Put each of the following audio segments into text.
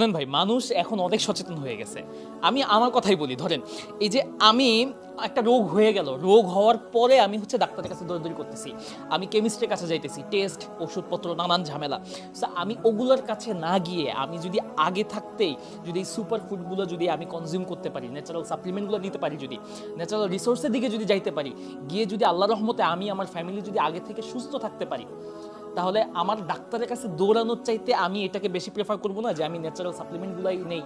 শুনেন ভাই মানুষ এখন অনেক সচেতন হয়ে গেছে। আমি আমার কথাই বলি ধরেন এই যে আমি একটা রোগ হয়ে গেল রোগ হওয়ার পরে আমি হচ্ছে ডাক্তারের কাছে দৌড়দৌড়ি করতেছি। আমি কেমিস্ট্রির কাছে যাইতেছি টেস্ট ওষুধপত্র নানান ঝামেলা। So, আমি ওগুলোর কাছে না গিয়ে আমি যদি আগে থাকতেই যদি সুপার ফুডগুলো যদি আমি কনজিউম করতে পারি ন্যাচারাল সাপ্লিমেন্টগুলো নিতে পারি যদি ন্যাচারাল রিসোর্সের দিকে যদি যাইতে পারি গিয়ে যদি আল্লাহ রহমতে আমি আমার ফ্যামিলি যদি আগে থেকে সুস্থ থাকতে পারি তাহলে আমার ডাক্তারের কাছে দৌড়ানোর চাইতে আমি এটাকে বেশি প্রেফার করব না যে আমি ন্যাচারাল সাপ্লিমেন্টগুলাই নেই।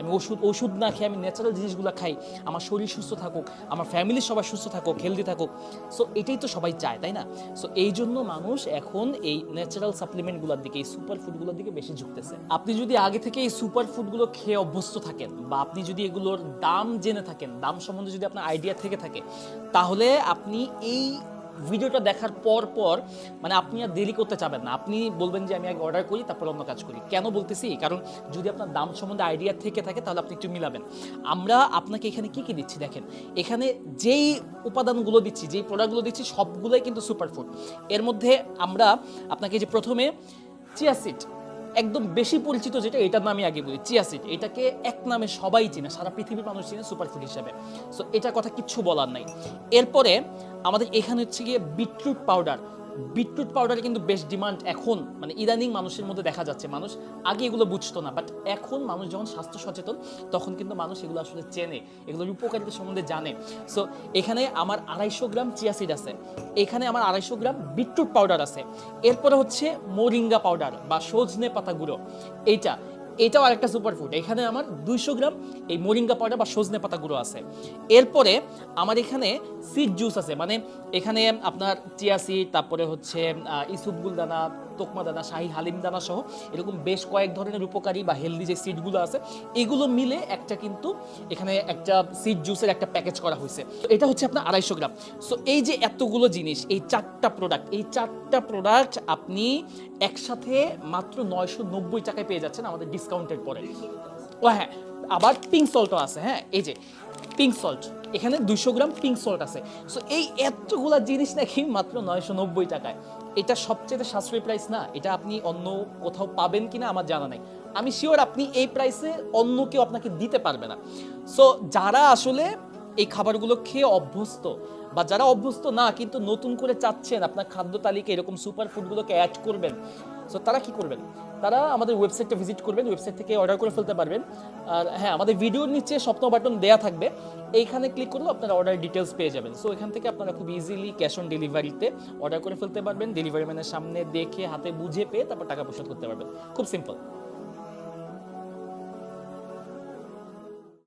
আমি ওষুধ ওষুধ না খেয়ে আমি ন্যাচারাল জিনিসগুলো খাই। আমার শরীর সুস্থ থাকুক, আমার ফ্যামিলির সবাই সুস্থ থাকুক হেলদি থাকুক। সো এটাই তো সবাই চায়, তাই না? সো এই জন্য মানুষ এখন এই ন্যাচারাল সাপ্লিমেন্টগুলোর দিকে, এই সুপার ফুডগুলোর দিকে বেশি ঝুঁকতেছে। আপনি যদি আগে থেকে এই সুপার ফুডগুলো খেয়ে অভ্যস্ত থাকেন বা আপনি যদি এগুলোর দাম জেনে থাকেন, দাম সম্বন্ধে যদি আপনার আইডিয়া থেকে থাকে, তাহলে আপনি এই ভিডিওটা দেখার পর পর মানে আপনি আর দেরি করতে চাবেন না। আপনি বলবেন যে, আমি আগে অর্ডার করি, তারপর অন্য কাজ করি। কেন বলতেছি? কারণ যদি আপনার দাম সম্বন্ধে আইডিয়া থেকে থাকে, তাহলে আপনি একটু মিলাবেন। আমরা আপনাকে এখানে কি কি দিচ্ছি দেখেন? এখানে যেই উপাদানগুলো দিচ্ছি, যেই প্রোডাক্টগুলো দিচ্ছি, সবগুলোই কিন্তু সুপারফুড এর মধ্যে আমরা আপনাকে যে প্রথমে চিয়াসিড একদম বেশি পরিচিত যেটা, এটার নামে আগে বলি চিয়াসিড এটাকে এক নামে সবাই চিনে, সারা পৃথিবীর মানুষ চিনে সুপারফুড হিসাবে। সো এটা কথা কিচ্ছু বলার নাই। এরপরে আমাদের এখানে হচ্ছে গিয়ে বিটরুট পাউডার। বিটরুট পাউডারে কিন্তু বেশ ডিমান্ড এখন মানে ইদানিং মানুষের মধ্যে দেখা যাচ্ছে। মানুষ আগে এগুলো বুঝতো না বাট এখন মানুষ যখন স্বাস্থ্য সচেতন, তখন কিন্তু মানুষ এগুলো আসলে চেনে এগুলোর উপকারিতা সম্বন্ধে জানে। সো এখানে আমার আড়াইশো গ্রাম চিয়াসিড আছে। এখানে আমার আড়াইশো গ্রাম বিটরুট পাউডার আছে। এরপরে হচ্ছে মোরিঙ্গা পাউডার বা সজনে পাতা গুঁড়ো। এইটা এটাও আরেকটা সুপারফুড এখানে আমার দুইশো গ্রাম এই মোরিঙ্গা পাউডার বা সজনে পাতা গুঁড়ো আছে। এরপরে আমার এখানে সিড জুস আছে। মানে এখানে আপনার চিয়া সিড তারপরে হচ্ছে আহ, ইসুবগুল দানা তোকমা দানা শাহি হালিম দানা সহ এরকম বেশ কয়েক ধরনের উপকারী বা হেলদি যে সিডগুলো আছে, এগুলো মিলে একটা কিন্তু এখানে একটা সিড জুসের একটা প্যাকেজ করা হয়েছে। এটা হচ্ছে আপনার আড়াইশো গ্রাম। সো এই যে এতগুলো জিনিস, এই চারটা প্রোডাক্ট এই চারটা প্রোডাক্ট আপনি একসাথে মাত্র নয়শো নব্বই টাকায় পেয়ে যাচ্ছেন আমাদের ডিসকাউন্টের পরে। ও হ্যাঁ আবার পিঙ্ক সল্টও আছে হ্যাঁ এই যে পিঙ্ক সল্ট এখানে দুশো গ্রাম পিঙ্ক সল্ট আছে। সো এই এতগুলা জিনিস নাকি মাত্র নয়শো নব্বই টাকায়। এটা সবচেয়ে সাশ্রয়ী প্রাইস না? এটা আপনি অন্য কোথাও পাবেন কিনা আমার জানা নাই। আমি শিওর আপনি এই প্রাইসে অন্য কেউ আপনাকে দিতে পারবে না। সো যারা আসলে এই খাবারগুলো খেয়ে অভ্যস্ত বা যারা অভ্যস্ত না, কিন্তু নতুন করে চাচ্ছেন, আপনার খাদ্য তালিকা এরকম সুপার ফুডগুলোকে অ্যাড করবেন সো তারা কি করবেন? তারা আমাদের ওয়েবসাইটটা ভিজিট করবেন ওয়েবসাইট থেকে অর্ডার করে ফেলতে পারবেন। আর হ্যাঁ আমাদের ভিডিওর নিচে স্বপ্ন বাটন দেয়া থাকবে। এইখানে ক্লিক করলে আপনারা অর্ডার ডিটেলস পেয়ে যাবেন। সো এখান থেকে আপনারা খুব ইজিলি ক্যাশ অন ডেলিভারিতে অর্ডার করে ফেলতে পারবেন। ডেলিভারি ম্যানের সামনে দেখে, হাতে বুঝে পেয়ে তারপর টাকা পরিশোধ করতে পারবেন। খুব সিম্পল